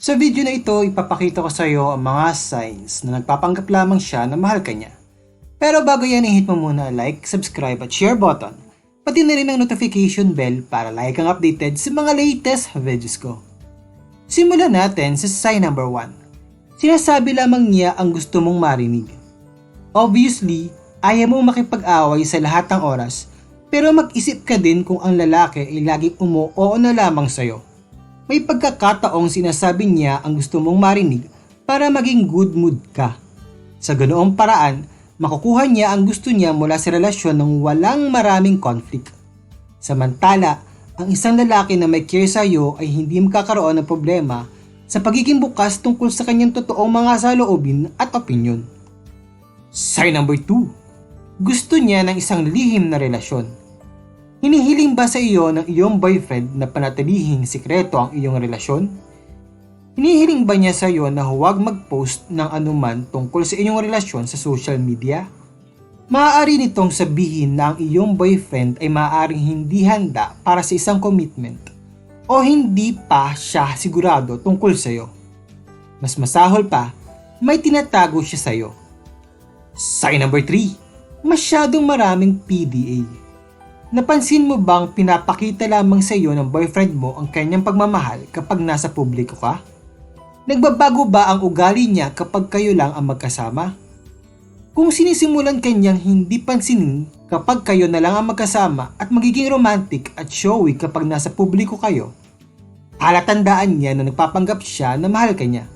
Sa video na ito, ipapakita ko sa iyo ang mga signs na nagpapanggap lamang siya na mahal ka niya. Pero bago yan, i-hit mo muna like, subscribe at share button. Pati na rin ang notification bell para like kang updated sa mga latest videos ko. Simulan natin sa sign number 1. Sinasabi lamang niya ang gusto mong marinig. Obviously, ayaw mo makipag-away sa lahat ng oras, pero mag-isip ka din kung ang lalaki ay laging umu-oo na lamang sa'yo. May pagkakataong sinasabi niya ang gusto mong marinig para maging good mood ka. Sa ganoong paraan, makukuha niya ang gusto niya mula sa relasyon ng walang maraming conflict. Samantala, ang isang lalaki na may care sa iyo ay hindi makakaroon ng problema sa pagiging bukas tungkol sa kanyang totoong mga saloobin at opinyon. Sign number 2. Gusto niya ng isang lihim na relasyon. Hinihiling ba sa iyo ng iyong boyfriend na panatilihing sikreto ang iyong relasyon? Hinihiling ba niya sa iyo na huwag mag-post ng anuman tungkol sa inyong relasyon sa social media? Maaari nitong sabihin na ang iyong boyfriend ay maaaring hindi handa para sa isang commitment o hindi pa siya sigurado tungkol sa iyo. Mas masahol pa, may tinatago siya sa iyo. Sign number 3. Masyadong maraming PDA. Napansin mo bang pinapakita lamang sa iyo ng boyfriend mo ang kanyang pagmamahal kapag nasa publiko ka? Nagbabago ba ang ugali niya kapag kayo lang ang magkasama? Kung sinisimulan kanyang hindi pansinin kapag kayo na lang ang magkasama at magiging romantic at showy kapag nasa publiko kayo, palatandaan niya na nagpapanggap siya na mahal ka niya.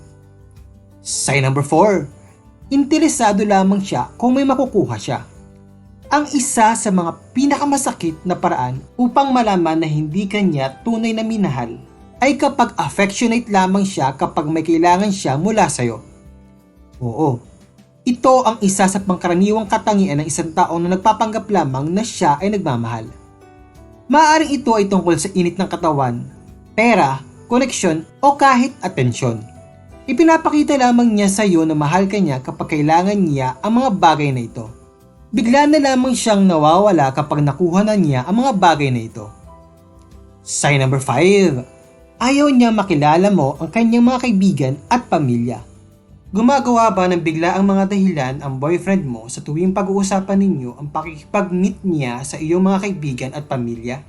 Sign number 4. Interesado lamang siya kung may makukuha siya ang isa sa mga pinakamasakit na paraan upang malaman na hindi kanya tunay na minahal ay kapag affectionate lamang siya kapag may kailangan siya mula sa'yo. Oo, ito ang isa sa pangkaraniwang katangian ng isang tao na nagpapanggap lamang na siya ay nagmamahal. Maaring ito ay tungkol sa init ng katawan, pera, koneksyon o kahit atensyon. Ipinapakita lamang niya sa iyo na mahal ka niya kapag kailangan niya ang mga bagay na ito. Bigla na lamang siyang nawawala kapag nakuha na niya ang mga bagay na ito. Sign number 5. Ayaw niya makilala mo ang kanyang mga kaibigan at pamilya. Gumagawa ba ng bigla ang mga dahilan ang boyfriend mo sa tuwing pag-uusapan ninyo ang pakikipag-meet niya sa iyong mga kaibigan at pamilya?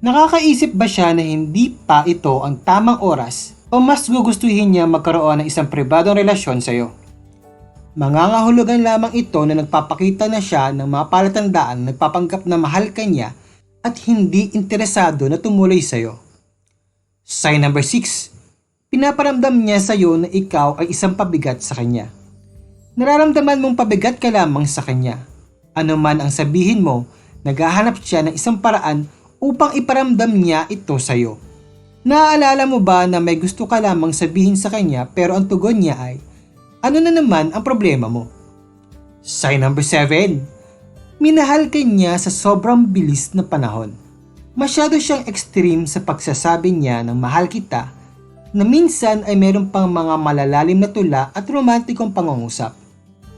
Nakakaisip ba siya na hindi pa ito ang tamang oras o mas gugustuhin niya magkaroon ng isang pribadong relasyon sa iyo? Mangangahulugan lamang ito na nagpapakita na siya ng mga palatandaan na nagpapanggap na mahal ka niya at hindi interesado na tumuloy sa iyo. Sign number 6. Pinaparamdam niya sa iyo na ikaw ay isang pabigat sa kanya. Nararamdaman mong pabigat ka lamang sa kanya. Ano man ang sabihin mo, naghahanap siya ng isang paraan upang iparamdam niya ito sa iyo. Naaalala mo ba na may gusto ka lamang sabihin sa kanya pero ang tugon niya ay, ano na naman ang problema mo? Sign number 7. Minahal ka niya sa sobrang bilis na panahon. Masyado siyang extreme sa pagsasabi niya ng mahal kita na minsan ay meron pang mga malalalim na tula at romantikong pangungusap.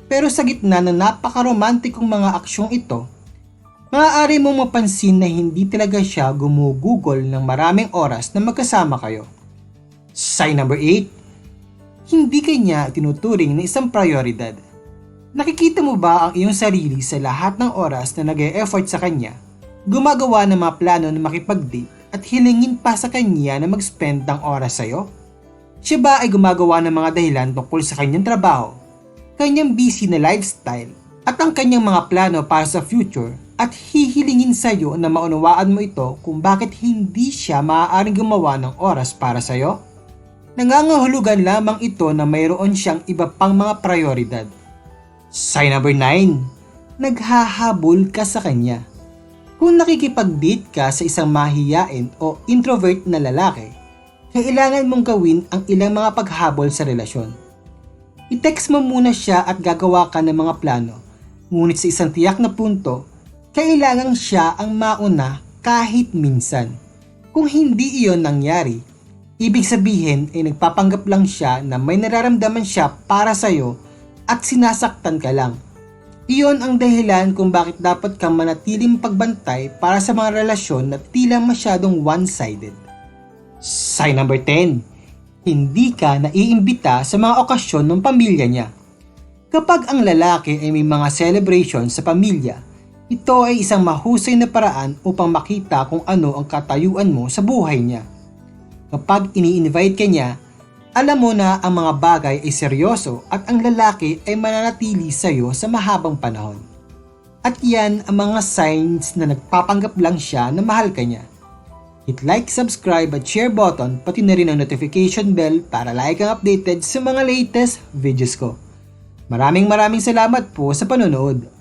Pero sa gitna ng napakaromantikong mga aksyong ito, maaari mong mapansin na hindi talaga siya gumugugol ng maraming oras na magkasama kayo. Sign number 8. Hindi kanya tinuturing na isang prioridad. Nakikita mo ba ang iyong sarili sa lahat ng oras na nag effort sa kanya? Gumagawa ng mga plano na makipag-date at hilingin pa sa kanya na mag-spend ng oras sa'yo? Siya ba ay gumagawa ng mga dahilan tungkol sa kanyang trabaho, kanyang busy na lifestyle, at ang kanyang mga plano para sa future at hihilingin sa iyo na maunawaan mo ito kung bakit hindi siya maaaring gumawa ng oras para sa iyo? Nangangahulugan lamang ito na mayroon siyang iba pang mga prioridad. Sign number 9. Naghahabol ka sa kanya. Kung nakikipag-date ka sa isang mahiyain o introvert na lalaki, kailangan mong gawin ang ilang mga paghabol sa relasyon. I-text mo muna siya at gagawa ka ng mga plano, ngunit sa isang tiyak na punto, kailangan siya ang mauna kahit minsan. Kung hindi iyon nangyari, ibig sabihin ay nagpapanggap lang siya na may nararamdaman siya para sa'yo at sinasaktan ka lang. Iyon ang dahilan kung bakit dapat kang manatiling pagbantay para sa mga relasyon na tila masyadong one-sided. Sign number 10. hindi ka naiimbita sa mga okasyon ng pamilya niya. Kapag ang lalaki ay may mga celebration sa pamilya, ito ay isang mahusay na paraan upang makita kung ano ang katayuan mo sa buhay niya. Kapag ini-invite ka niya, alam mo na ang mga bagay ay seryoso at ang lalaki ay mananatili sa iyo sa mahabang panahon. At yan ang mga signs na nagpapanggap lang siya na mahal ka niya. Hit like, subscribe at share button pati na rin ang notification bell para like ang updated sa mga latest videos ko. Maraming maraming salamat po sa panonood.